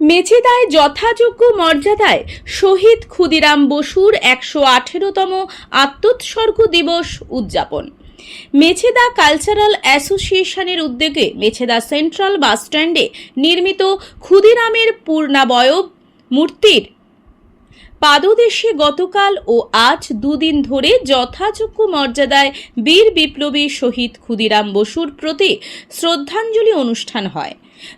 মেচেদায় যথাযোগ্য মর্যাদায় শহীদ ক্ষুদিরাম বসুর একশো আঠেরোতম আত্মোৎসর্গ দিবস উদযাপন। মেছেদা কালচারাল অ্যাসোসিয়েশনের উদ্যোগে মেছেদা সেন্ট্রাল বাসস্ট্যান্ডে নির্মিত ক্ষুদিরামের পূর্ণাবয়ব মূর্তির পাদদেশে গতকাল ও আজ দুদিন ধরে যথাযোগ্য মর্যাদায় বীর বিপ্লবী শহীদ ক্ষুদিরাম বসুর প্রতি শ্রদ্ধাঞ্জলি অনুষ্ঠান হয়।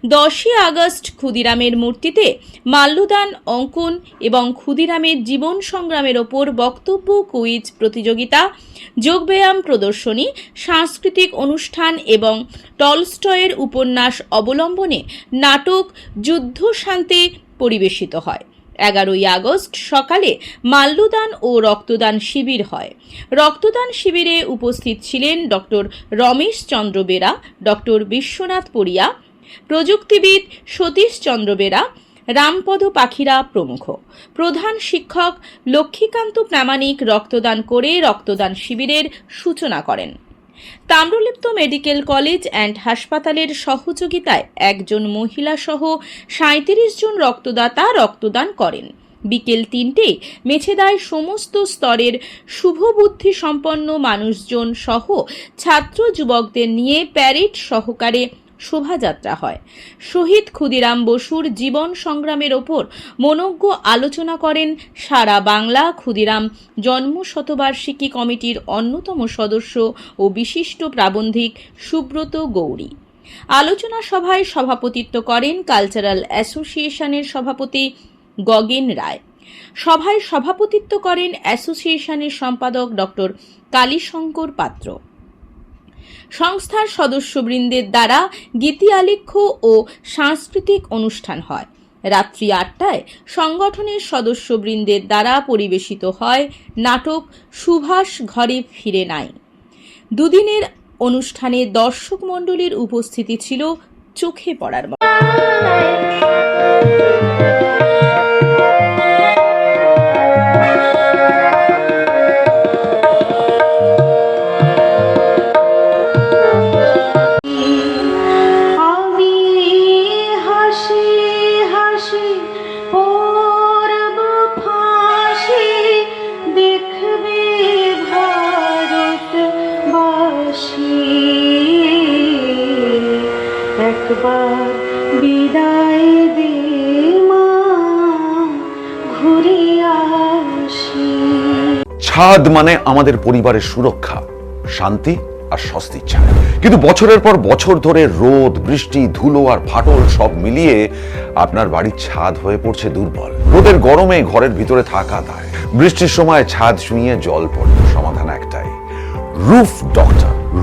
দশই আগস্ট ক্ষুদিরামের মূর্তিতে মাল্যদান, অঙ্কন এবং ক্ষুদিরামের জীবন সংগ্রামের ওপর বক্তব্য, কুইজ, প্রতিযোগিতা, যোগব্যায়াম প্রদর্শনী, সাংস্কৃতিক অনুষ্ঠান এবং টলস্টয়ের উপন্যাস অবলম্বনে নাটক যুদ্ধ শান্তি পরিবেশিত হয়। এগারোই আগস্ট সকালে মাল্যদান ও রক্তদান শিবির হয়। রক্তদান শিবিরে উপস্থিত ছিলেন ডক্টর রমেশ চন্দ্র বেরা, ডক্টর বিশ্বনাথ পড়িয়া, প্রযুক্তিবিদ সতীশ চন্দ্র বেরা, রামপদ পাখিরা প্রমুখ। প্রধান শিক্ষক লক্ষ্মীকান্ত প্রামাণিক রক্তদান করে রক্তদান শিবিরের সূচনা করেন। তাম্রলিপ্ত মেডিকেল কলেজ অ্যান্ড হাসপাতালের সহযোগিতায় একজন মহিলা সহ সাঁত্রিশ জন রক্তদাতা রক্তদান করেন। বিকেল তিনটে মেছেদায় সমস্ত স্তরের শুভবুদ্ধি সম্পন্ন মানুষজন সহ ছাত্র যুবকদের নিয়ে প্যারেড সহকারে শোভাযাত্রা হয়। শহীদ ক্ষুদিরাম বসুর জীবন সংগ্রামের ওপর মনজ্ঞ আলোচনা করেন সারা বাংলা ক্ষুদিরাম জন্ম শতবার্ষিকী কমিটির অন্যতম সদস্য ও বিশিষ্ট প্রাবন্ধিক সুব্রত গৌরী। আলোচনা সভায় সভাপতিত্ব করেন কালচারাল অ্যাসোসিয়েশনের সভাপতি গগেন রায়। সভায় সভাপতিত্ব করেন অ্যাসোসিয়েশনের সম্পাদক ডক্টর কালীশঙ্কর পাত্র। সংস্থার সদস্যবৃন্দের দ্বারা গীতি আলেখ্য ও সাংস্কৃতিক অনুষ্ঠান হয়। রাত্রি আটটায় সংগঠনের সদস্যবৃন্দের দ্বারা পরিবেশিত হয় নাটক সুভাষ ঘরে ফিরে নাই। দুদিনের অনুষ্ঠানে দর্শক মণ্ডলীর উপস্থিতি ছিল চোখে পড়ার মতো। ভারতবাসী একবার বিদায় আসি ছাদ মানে আমাদের পরিবারের সুরক্ষা, শান্তি আর স্বস্তির ছায়া কিন্তু বছরের পর বছর ধরে রোদ, বৃষ্টি, ধুলো আর ফাটল সব মিলিয়ে আপনার বাড়ির ছাদ হয়ে পড়ছে দুর্বল। রোদের গরমে ঘরের ভিতরে থাকা দায়। বৃষ্টির সময় ছাদ ছুঁয়ে জল পড়ে সমাধান একটাই। Roof doctor.